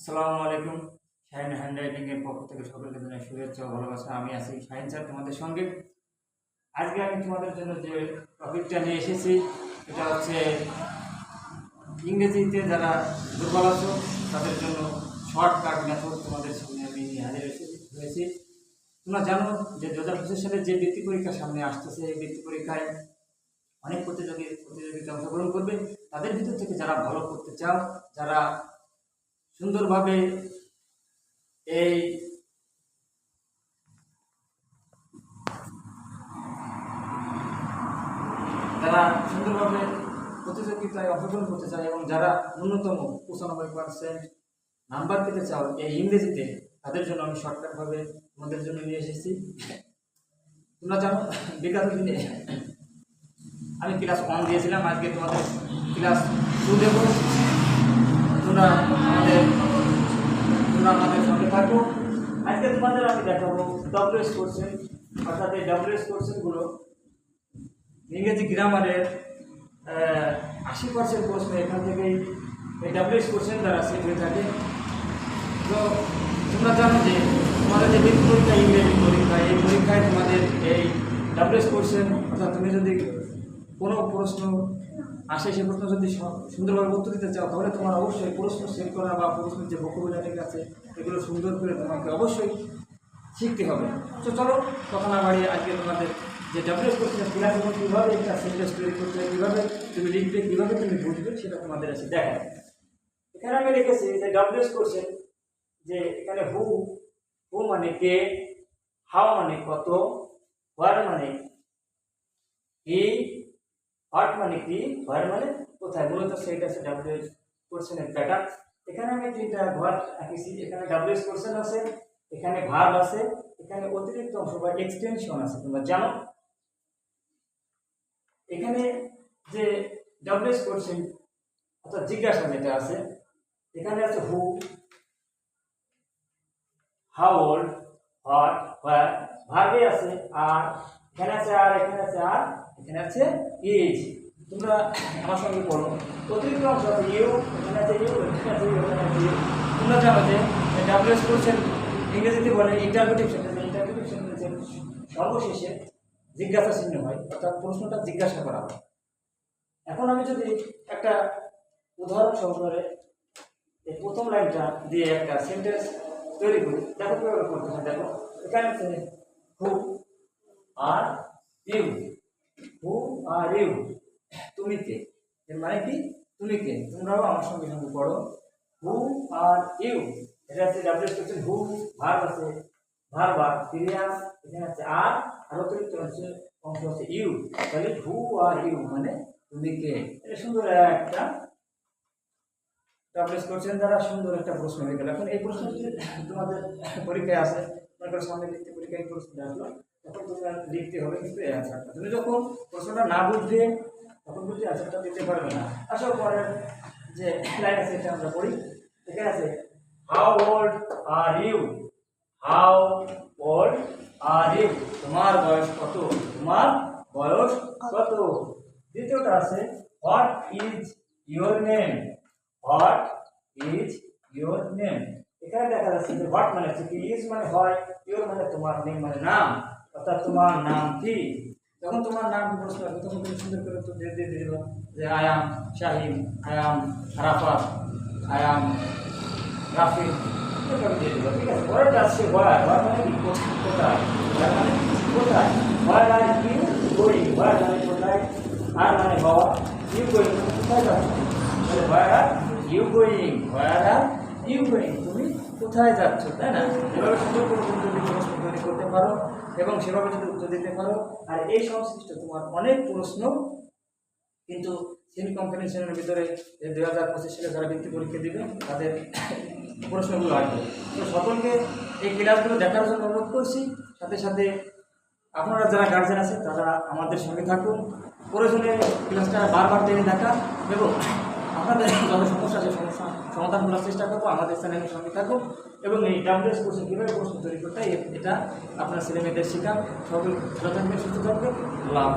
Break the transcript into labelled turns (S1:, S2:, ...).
S1: আসসালামু আলাইকুম। Shahin hand writing এর পক্ষ থেকে সকলকে জানাই শুভেচ্ছা ভালোবাসা। আমি আছি শাহিন স্যার তোমাদের সঙ্গে। আজকে আমি তোমাদের জন্য যে টপিকটা নিয়ে এসেছি এটা হচ্ছে ইংরেজিতে যারা দুর্বল আছো, তাদের জন্য শর্টকাট মেথড তোমাদের সামনে আমি নিয়ে হাজির হয়েছি তোমরা জানো যে দু হাজার পঁচিশ সালে যে বৃত্তি পরীক্ষা সামনে আসতেছে, এই বৃত্তি পরীক্ষায় অনেক প্রতিযোগী প্রতিযোগিতা অংশগ্রহণ করবে। তাদের ভিতর থেকে যারা ভালো করতে চাও, যারা সুন্দরভাবে এই যারা সুন্দরভাবে প্রতিযোগিতায় অংশগ্রহণ করতে চায় এবং যারা ন্যূনতম পঁচানব্বই পার্সেন্ট নাম্বার পেতে চাও এই ইংরেজিতে, তাদের জন্য আমি শর্টকাটভাবে তোমাদের জন্য নিয়ে এসেছি। তোমরা জানো বিগত দিনে আমি ক্লাস ওয়ান দিয়েছিলাম, আজকে তোমাদের ক্লাস টু দেবো। তোমরা আমাদের তোমরা আমাদের সঙ্গে থাকো। আজকে তোমাদের আমি দেখাবো ডব্লিউএস কোর্সেন অর্থাৎ এই ডব্লিউএস কোর্সেনগুলো ইংরেজি গ্রামারের আশি পার্সেন্ট প্রশ্ন এখান থেকেই এই ডাব্লিউএস কোশ্চেন দ্বারা সেট হয়ে থাকে। তো তোমরা জানো যে তোমাদের যে বৃত্তি পরীক্ষা, ইংরেজি পরীক্ষা, এই পরীক্ষায় তোমাদের এই ডাব্লিউএস কোশ্চেন অর্থাৎ তুমি যদি কোনো প্রশ্ন আসে সে প্রশ্ন যদি সুন্দরভাবে উত্তর দিতে চাও, তাহলে তোমার অবশ্যই প্রশ্ন সেট করা বা প্রশ্নের যে ভোকাবুলারি আছে, এগুলো সুন্দর করে তোমাকে অবশ্যই শিখতে হবে। তো চলো তখন বাড়িয়ে আজকে তোমাদের যে ডাব্লিউএস কোশ্চেন ক্লাস এবং কীভাবে একটা সেন্টেন্স তৈরি করতে হয়, কীভাবে তুমি লিখবে, কীভাবে তুমি বুঝবে, সেটা তোমাদের আছে দেখা এখানে আমি লিখেছি যে ডাব্লিউএস কোশ্চেন যে এখানে হু হু মানে কে হাউ মানে কত হোয়ার মানে কি হোয়াট মানে কি? হোয়ার মানে কোথায়? মূলত সেইটা আছে ডাব্লিউএস কোশ্চেনের প্যাটার্ন এখানে আমি তিনটা ঘর আঁকেছি, এখানে ডাব্লিউএস কোশ্চেন আছে, এখানে ভার্ব আছে, এখানে অতিরিক্ত অংশ বা এক্সটেনশন আছে, তোমরা জানো? এখানে যে ডাব্লিউএস কোশ্চেন অর্থাৎ জিজ্ঞাসা যেটা আছে, এখানে আছে who how old what where ভার্বে আছে আর এখানে আছে আর, এখানে আছে আর, এখানে আছে ইজ তোমরা আমার সঙ্গে পড়ো। অতিরিক্ত অংশ আছে ইউ এখানে আছে ইউ এখানে আছে ইউ এখানে আছে ইউ তোমরা জানো যে ডাব্লিউএস কোশ্চেন ইংরেজিতে বলে ইন্টারভিউটিভ সেন্টেন্স ইন্টারভিউটিভ সেন্টেন্সের সর্বশেষে জিজ্ঞাসা চিহ্ন হয়, অর্থাৎ প্রশ্নটা জিজ্ঞাসা করা হয়। এখন আমি যদি একটা উদাহরণ সহকারে এই প্রথম লাইনটা দিয়ে একটা সেন্টেন্স তৈরি করি, দেখো কীভাবে করতে হয়। দেখো, এখানে হু are you who are you তুমি কে? এর মানে কি? তুমি কে? তোমরাও আমার সঙ্গে সঙ্গে পড়ো। হু আর ইউ এটা হচ্ছে ডাব্লিউ কোশ্চেন হু ভার্ব আছে। ভার্ব আর ক্রিয়া এখানে আছে আর আর অতিরিক্ত আছে অংশ আছে ইউ তাহলে হু আর ইউ মানে তুমি কে? এটা সুন্দর একটা ডাব্লিউএস কোশ্চেন দ্বারা সুন্দর একটা প্রশ্ন হয়ে গেল। এখন এই প্রশ্ন তোমাদের পরীক্ষায় আসে মনে সামনে লিখতে পরীক্ষায় এই প্রশ্নটা আসলো। তখন তোমার লিখতে হবে কিন্তু এই অ্যান্সারটা তুমি যখন প্রশ্নটা না বুঝবে, তখন কিন্তু অ্যান্সারটা দিতে পারবে না। আসার পরের যে লাইন আছে, এটা আমরা পড়ি। এখানে আছে how old are you how old are you তোমার বয়স কত? তোমার বয়স কত? দ্বিতীয়টা আছে what is your name what is your name এখানে দেখা যাচ্ছে যে হোয়াট মানে হচ্ছে কি? ইজ মানে হয় ইউর মানে তোমার নেম মানে নাম। অর্থাৎ তোমার নাম কি? যখন তোমার নাম প্রশ্ন আসবে তখন তুমি সুন্দর করে উত্তর দিয়ে দিয়ে দিল যে আয়াম শাহিম আয়াম এভাবে দিয়ে দিল ঠিক আছে মানে কি? কোথায়? মানে কোথায়? মানে আর মানে হওয়া। ইউ গোয়িং কোথায় যাচ্ছে are you going you going তুমি কোথায় যাচ্ছ? তাই না? এভাবে সুন্দর করে তুমি পারো এবং সেভাবে যদি উত্তর দিতে পারো। আর এই সংশ্লিষ্ট তোমার অনেক প্রশ্ন কিন্তু সেমি কম্পিটিশনের ভিতরে দুই হাজার পঁচিশ সালে যারা বৃত্তি পরীক্ষা দিবে, তাদের প্রশ্নগুলো আসবে। তো সকলকে এই ক্লাসগুলো দেখার জন্য অনুরোধ করছি। সাথে সাথে আপনারা যারা গার্জেন আছে, তারা আমাদের সঙ্গে থাকুন। প্রয়োজনে ক্লাসটা বারবার টেনে দেখা এবং আপনাদের যত সমস্যা আছে, সমস্যা সমাধান করার চেষ্টা করব, আমাদের চ্যানেলের সঙ্গে থাকুন এবং এই ডাউনলোড কোর্সে কীভাবে প্রশ্ন তৈরি করতে এটা আপনার ছেলেমেয়েদের শেখান। সকল যথাযথ সুস্থ থাকবে লাভ